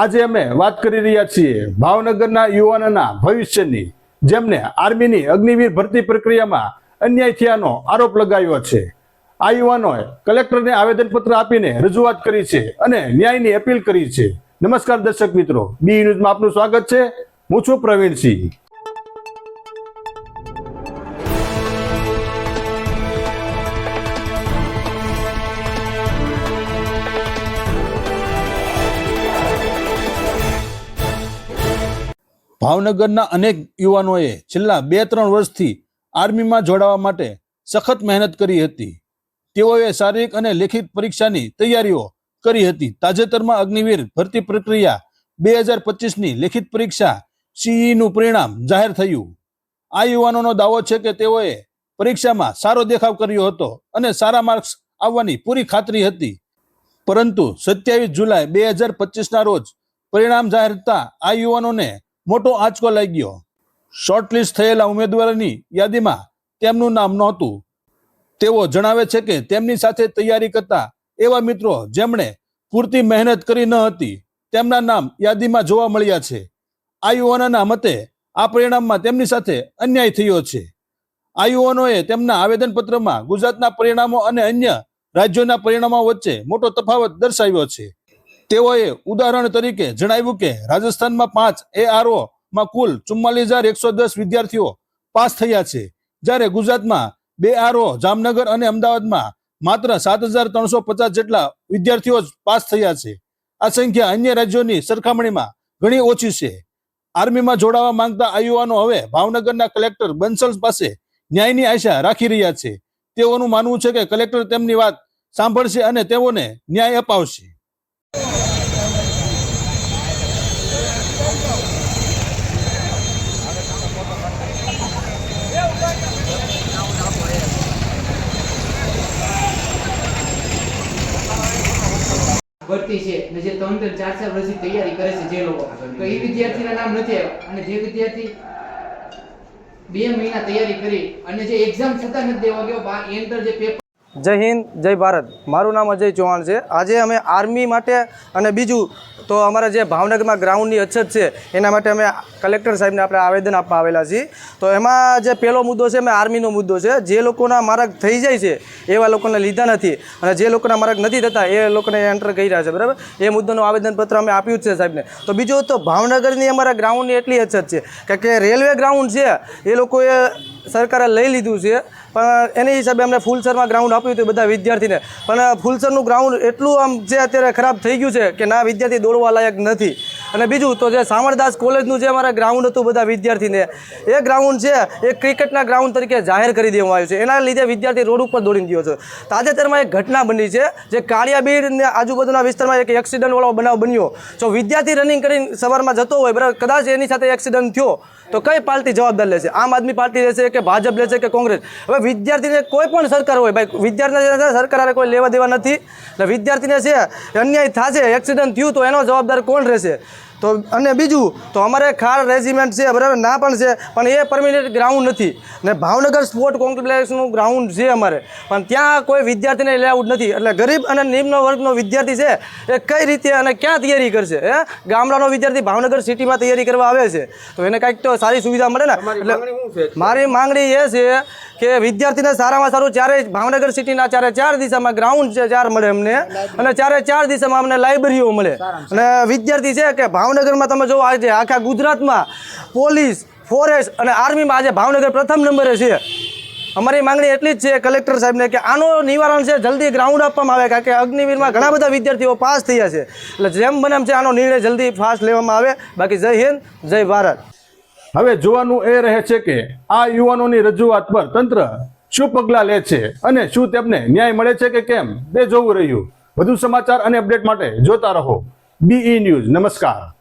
આજે અમે વાત કરી રહ્યા છીએ ભાવનગરના યુવાનોના ભવિષ્યની, જેમને આર્મીની અગ્નિવીર ભરતી પ્રક્રિયામાં અન્યાય થયાનો આરોપ લગાવ્યો છે. આ યુવાનોએ કલેક્ટરને આવેદનપત્ર આપીને રજૂઆત કરી છે અને ન્યાયની અપીલ કરી છે. નમસ્કાર દર્શક મિત્રો, બી ન્યૂઝમાં આપનું સ્વાગત છે. હું છું પ્રવીણસિંહ. ભાવનગરના અનેક યુવાનોએ છેલ્લા બે ત્રણ વર્ષથી આર્મીમાં જોડાવા માટે સખત મહેનત કરી હતી. તેઓએ શારીરિક અને લેખિત પરીક્ષાની તૈયારીઓ કરી હતી. તાજેતરમાં અગ્નિવીર ભરતી પ્રક્રિયા બે હજાર પચીસની લેખિત પરીક્ષા સીઈનું પરિણામ જાહેર થયું. આ યુવાનોનો દાવો છે કે તેઓએ પરીક્ષામાં સારો દેખાવ કર્યો હતો અને સારા માર્ક્સ આવવાની પૂરી ખાતરી હતી. પરંતુ સત્યાવીસ જુલાઈ બે હજાર પચીસના રોજ પરિણામ જાહેર થતા આ યુવાનોને મોટો આંચકો લાગ્યો શોર્ટલિસ્ટ થયેલા ઉમેદવારોની યાદીમાં તેમનું નામ નહોતું. તેઓ જણાવે છે કે તેમની સાથે તૈયારી કરતા એવા મિત્રો જેમણે પૂરતી મહેનત કરી ન હતી, તેમના નામ યાદીમાં જોવા મળ્યા છે. આ મતે આ પરિણામમાં તેમની સાથે અન્યાય થયો છે. આ યુવાનોએ તેમના આવેદનપત્રમાં ગુજરાતના પરિણામો અને અન્ય રાજ્યોના પરિણામો વચ્ચે મોટો તફાવત દર્શાવ્યો છે. તેઓએ ઉદાહરણ તરીકે જણાવ્યું કે રાજસ્થાનમાં પાંચ એઆરઓ માં કુલ ચુમ્માલીસ હજાર એકસો દસ વિદ્યાર્થીઓ પાસ થયા છે. જ્યારે ગુજરાતમાં બે આરઓ જામનગર અને અમદાવાદમાં માત્ર સાત હજાર ત્રણસો પચાસ જેટલા વિદ્યાર્થીઓ જ પાસ થયા છે. આ સંખ્યા અન્ય રાજ્યોની સરખામણીમાં ઘણી ઓછી છે. આર્મીમાં જોડાવા માંગતા આ યુવાનો હવે ભાવનગરના કલેક્ટર બંસલ પાસે ન્યાયની આશા રાખી રહ્યા છે. તેઓનું માનવું છે કે કલેક્ટર તેમની વાત સાંભળશે અને તેઓને ન્યાય અપાવશે. ભરતી છે અને જે ત્રણ ત્રણ ચાર ચાર વર્ષથી તૈયારી કરે છે જે લોકો. તો એ વિદ્યાર્થીના નામ નથી આવ્યા. અને જે વિદ્યાર્થી બે મહિના તૈયારી કરી અને જે એક્ઝામ છતાં નથી દેવા ગયો એન્ટર જે પેપર જય હિન્દ, જય ભારત. મારું નામ અજય ચૌહાણ છે. આજે અમે આર્મી માટે અને બીજું તો અમારા જે ભાવનગરમાં ગ્રાઉન્ડની અછત છે, એના માટે અમે કલેક્ટર સાહેબને આપણે આવેદન આપવા આવેલા છીએ. તો એમાં જે પહેલો મુદ્દો છે અમે આર્મીનો મુદ્દો છે. જે લોકોના માર્ગ થઈ જાય છે, એવા લોકોને લીધા નથી. અને જે લોકોના માર્ગ નથી થતા, એ લોકોને એન્ટર કરી રહ્યા છે, બરાબર? એ મુદ્દાનું આવેદનપત્ર અમે આપ્યું છે સાહેબને. તો બીજું તો ભાવનગરની અમારા ગ્રાઉન્ડની એટલી અછત છે, કે રેલવે ગ્રાઉન્ડ છે, એ લોકોએ સરકારે લઈ લીધું છે. પણ એની હિસાબે અમને ફૂલસરમાં ગ્રાઉન્ડ આપ્યું હતું બધા વિદ્યાર્થીને. પણ ફૂલસરનું ગ્રાઉન્ડ એટલું આમ જે અત્યારે ખરાબ થઈ ગયું છે કે ના વિદ્યાર્થી દોડવા લાયક નથી. અને બીજું તો જે સામરદાસ કોલેજનું જે અમારા ગ્રાઉન્ડ હતું બધા વિદ્યાર્થીને, એ ગ્રાઉન્ડ છે, એ ક્રિકેટના ગ્રાઉન્ડ તરીકે જાહેર કરી દેવામાં આવ્યું છે. એના લીધે વિદ્યાર્થી રોડ ઉપર દોડી ગયો છે. તાજેતરમાં એક ઘટના બની છે, જે કાળિયાબીડ આજુબાજુના વિસ્તારમાં એક એક્સિડન્ટવાળો બનાવ બન્યો. જો વિદ્યાર્થી રનિંગ કરીને સવારમાં જતો હોય, બરાબર, કદાચ એની સાથે એક્સિડન્ટ થયો, તો કઈ પાર્ટી જવાબદાર લેશે? આમ આદમી પાર્ટી લેશે કે ભાજપ લેશે કે કોંગ્રેસ? હવે વિદ્યાર્થીને કોઈ પણ સરકાર હોય, ભાઈ, વિદ્યાર્થીને સરકારે કોઈ લેવા દેવા નથી. એટલે વિદ્યાર્થીને છે, અન્યાય થશે એક્સિડન્ટ થયું, તો એનો જવાબદાર કોણ રહેશે? તો અને બીજું તો અમારે ખાર રેજિમેન્ટ છે બરાબર? ના પણ છે પણ એ પરમિનન્ટ ગ્રાઉન્ડ નથી. ને ભાવનગર સ્પોર્ટ કોમ્પ્લેક્સનું ગ્રાઉન્ડ છે અમારે. પણ ત્યાં કોઈ વિદ્યાર્થીને લેઆઉટ નથી. એટલે ગરીબ અને નિમ્ન વર્ગનો વિદ્યાર્થી છે એ કઈ રીતે અને ક્યાં તૈયારી કરશે હે? ગામડાનો વિદ્યાર્થી ભાવનગર સિટીમાં તૈયારી કરવા આવે છે. તો એને કંઈક તો સારી સુવિધા મળે ને. એટલે મારી માંગણી એ છે કે વિદ્યાર્થીને સારામાં સારું ચારે ભાવનગર સિટીના ચારે ચાર દિશામાં ગ્રાઉન્ડ છે ચાર મળે અમને. અને ચારે ચાર દિશામાં અમને લાઇબ્રેરીઓ મળે. અને વિદ્યાર્થી છે કે ભાવનગરમાં તમે જો આજે આખા ગુજરાતમાં પોલીસ ફોરેસ્ટ અને આર્મીમાં આજે ભાવનગર પ્રથમ નંબરે છે. અમારી માંગણી એટલી જ છે કલેક્ટર સાહેબને કે આનું નિવારણ છે, જલ્દી ગ્રાઉન્ડ આપવામાં આવે, કારણ કે અગ્નિવીરમાં ઘણા બધા વિદ્યાર્થીઓ પાસ થયા છે. એટલે જેમ બને એમ છે, આનો નિર્ણય જલ્દી ફાસ્ટ લેવામાં આવે. બાકી જય હિન્દ, જય ભારત. હવે જોવાનું એ રહે છે કે આ યુવાનોની રજૂઆત પર તંત્ર શું પગલાં લે છે અને શું તેમને ન્યાય મળે છે કે કેમ? તે જોવું રહ્યું. વધુ સમાચાર અને અપડેટ માટે જોતા રહો. બીઈ ન્યૂઝ નમસ્કાર.